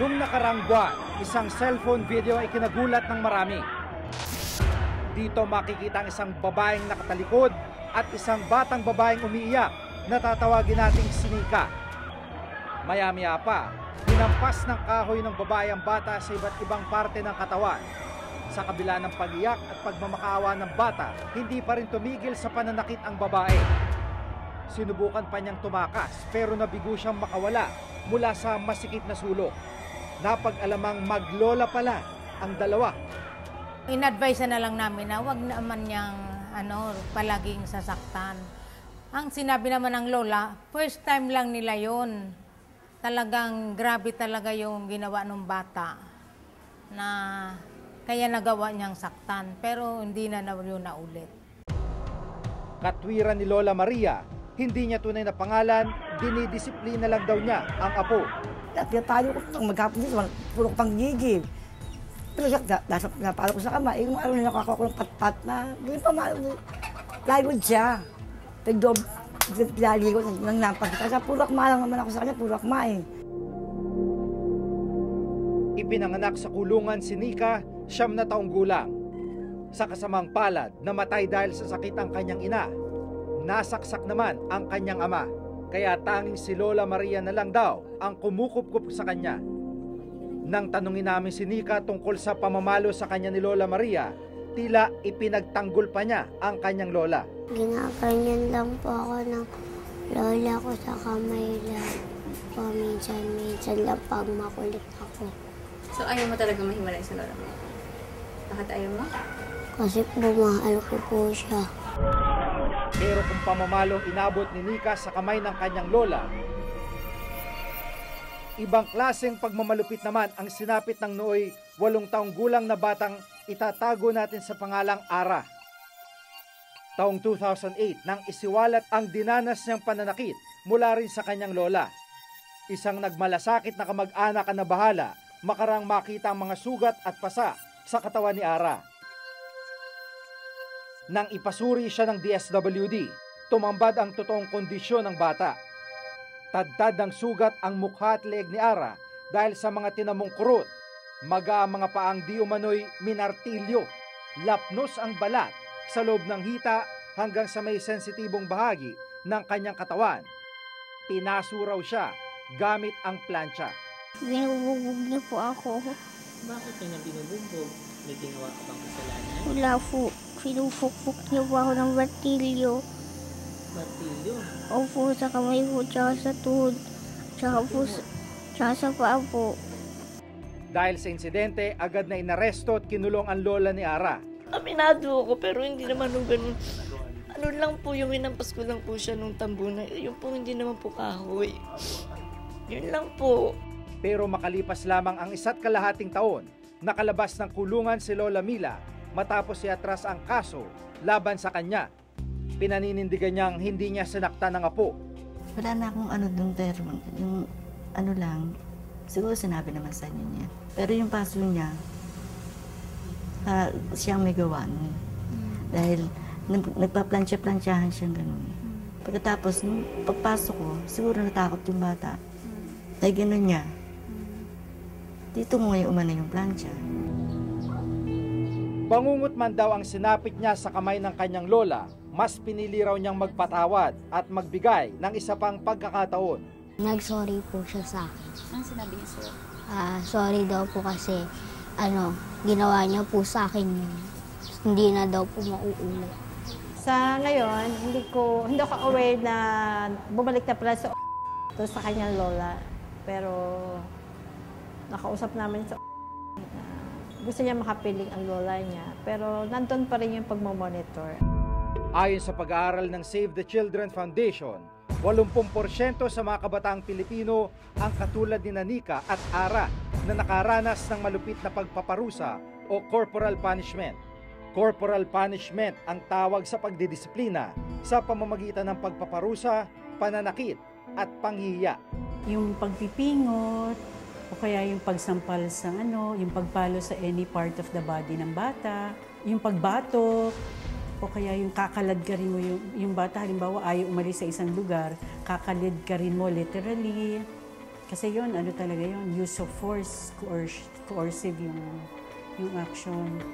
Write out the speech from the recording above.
Nung nakarang buwan, isang cellphone video ay kinagulat ng marami. Dito makikita ang isang babaeng nakatalikod at isang batang babaeng umiiyak na tatawagin nating sinika. Maya-maya pa, hinampas ng kahoy ng babae ang bata sa iba't ibang parte ng katawan. Sa kabila ng pagiyak at pagmamakaawa ng bata, hindi pa rin tumigil sa pananakit ang babae. Sinubukan pa niyang tumakas pero nabigo siyang makawala mula sa masikip na sulok. Napag-alamang maglola pala ang dalawa. In-advise na lang namin na wag naman niyang ano, palaging sasaktan. Ang sinabi naman ng lola, first time lang nila yon. Talagang grabe talaga yung ginawa ng bata na kaya nagawa niyang saktan pero hindi na na yun na ulit. Katwiran ni Lola Maria, hindi niya tunay na pangalan, dinidisiplina lang daw niya ang apo. At tayo ko nang maghapon dito, puro ko pang gigib. Pero siya, nasa, napalo ko sa kama, eh, kung ano na nakakawa ko ng pat-pat na, hindi pa plywood siya. Pagdob, pinali ko nang nampas. Kasi puro akma lang naman ako sa kanya, puro akma eh. Ipinanganak sa kulungan si Nika, siyam na taong gulang. Sa kasamang palad, namatay dahil sa sakit ang kanyang ina. Nasaksak naman ang kanyang ama. Kaya tanging si Lola Maria na lang daw ang kumukupkup sa kanya. Nang tanungin namin si Nika tungkol sa pamamalo sa kanya ni Lola Maria, tila ipinagtanggol pa niya ang kanyang lola. Ginaganyan lang po ako ng lola ko sa kamay lang. Paminsan-minsan lang pag makulit ako. So, ayaw mo talaga mahiwalay sa lola mo? Bakit ayaw mo? Kasi bumahal ko po siya. Pero kung pamamalo ang inabot ni Nika sa kamay ng kanyang lola, ibang klaseng pagmamalupit naman ang sinapit ng nooy walong taong gulang na batang itatago natin sa pangalang Ara. Taong 2008 nang isiwalat ang dinanas niyang pananakit mula rin sa kanyang lola. Isang nagmalasakit na kamag-anak ang nabahala makarang makita ang mga sugat at pasa sa katawan ni Ara. Nang ipasuri siya ng DSWD, tumambad ang totoong kondisyon ng bata. Tadtad ng sugat ang mukha at leeg ni Ara dahil sa mga tinamong kurot. Maga ang mga paang di umano'y minartilyo. Lapnos ang balat sa loob ng hita hanggang sa may sensitibong bahagi ng kanyang katawan. Pinasuraw siya gamit ang plancha. Binubugbog niyo po ako. Bakit kanya binubugbog? May ginawa ka bang kasalanan? Wala po. Pinupukpuk niyo po ako ng martilyo. Martilyo. Opo, sa kamay po, tsaka sa tuhod. Tsaka po, sa- tsaka sa paa po. Dahil sa insidente, agad na inaresto at kinulong ang lola ni Ara. Aminado ako pero hindi naman nung ganun. Ano lang po yung hinampas ko lang po siya nung tambunan. Yung po hindi naman po kahoy. Yun lang po. Pero makalipas lamang ang isa't kalahating taon, nakalabas ng kulungan si Lola Mila matapos iatras ang kaso laban sa kanya. Pinaninindigan niyang hindi niya sinaktan ng apo. Wala na akong ano dun termo. Yung ano lang, siguro sinabi naman sa inyo niya. Pero yung paso niya, ah, siyang may gawa nun. Dahil nag- nagpaplansya-plansyahan siyang ganun. Pagkatapos, nung pagpasok ko, siguro natakot yung bata. Dahil ganun niya. Dito mo ngayon umano yung plansya. Bangungot man daw ang sinapit niya sa kamay ng kanyang lola, mas pinili raw niyang magpatawad at magbigay ng isa pang pagkakataon. Nag-sorry po siya sa akin. Ano sinabi niya sa'yo? Ah, sorry daw po kasi, ano, ginawa niya po sa akin yun. Hindi na daw po mauulit. Sa ngayon, hindi ko hindi ako aware na bumalik na pala sa to sa kanyang lola. Pero nakausap namin sa na gusto niya makapiling ang lola niya. Pero nandun pa rin yung pagmamonitor. Ayon sa pag-aaral ng Save the Children Foundation, 80% sa mga kabataang Pilipino ang katulad ni Nanika at Ara na nakaranas ng malupit na pagpaparusa o corporal punishment. Corporal punishment ang tawag sa pagdidisiplina sa pamamagitan ng pagpaparusa, pananakit at panghiya. yung pagpipingot, kaya yung pagsampal sa ano, yung pagpalo sa any part of the body ng bata, yung pagbatok, o kaya yung kakalad ka rin mo yung, yung bata, halimbawa ayaw umalis sa isang lugar, kakalad ka rin mo literally, Kasi yun, ano talaga yun, use of force, coerc- coercive yung, yung action.